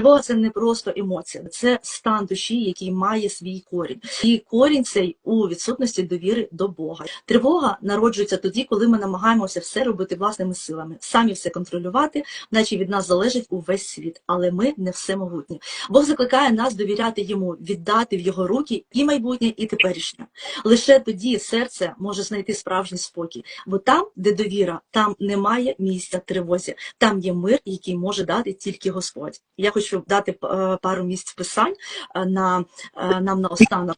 Тривога це не просто емоція, це стан душі, який має свій корінь. І корінь цей у відсутності довіри до Бога. Тривога народжується тоді, коли ми намагаємося все робити власними силами, самі все контролювати, наче від нас залежить увесь світ, але ми не всемогутні. Бог закликає нас довіряти йому, віддати в його руки і майбутнє, і теперішнє. Лише тоді серце може знайти справжній спокій, бо там, де довіра, там немає місця тривозі, там є мир, який може дати тільки Господь. Я хочу дати е, пару місць писань е, на е, нам на останок.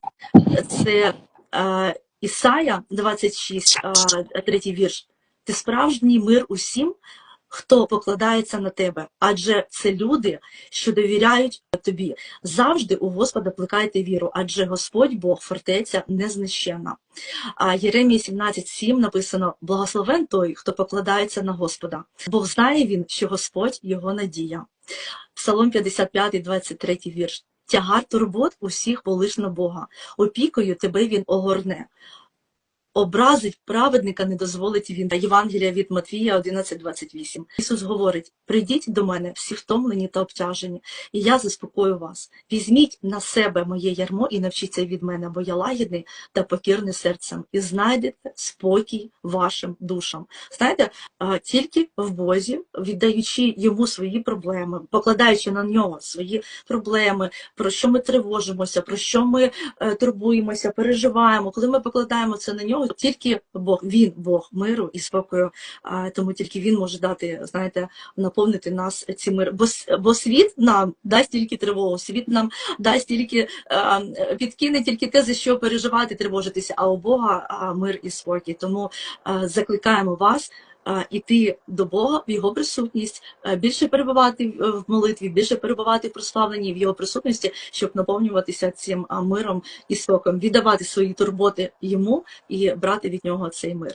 Це Ісая 26, е, третій вірш. Ти справжній мир усім, хто покладається на тебе, адже це люди, що довіряють тобі. Завжди у Господа плекайте віру, адже Господь Бог, фортеця незнищена. А Єремії 17.7 написано: Благословен той, хто покладається на Господа, бо знає він, що Господь його надія. Псалом 55, 23 вірш. Тягар турбот усіх полиш на Бога, опікою тебе він огорне. Образить праведника не дозволить він. Євангелія від Матвія 11.28. Ісус говорить: прийдіть до мене, всі втомлені та обтяжені, і я заспокою вас. Візьміть на себе моє ярмо і навчіться від мене, бо я лагідний та покірний серцем, і знайдете спокій вашим душам. Знаєте, тільки в Бозі, віддаючи йому свої проблеми, покладаючи на нього свої проблеми, про що ми тривожимося, про що ми е, турбуємося, переживаємо, коли ми покладаємо це на нього, тільки Бог, він Бог миру і спокою, а, тому тільки він може дати, знаєте, наповнити нас ці мир. Бо, бо світ нам дасть тільки тривогу, світ нам дасть тільки підкине тільки те, за що переживати, тривожитися, а у Бога мир і спокій. Тому закликаємо вас. Іти до Бога в його присутність, більше перебувати в молитві, більше перебувати в прославленні в його присутності, щоб наповнюватися цим миром і соком, віддавати свої турботи йому і брати від нього цей мир.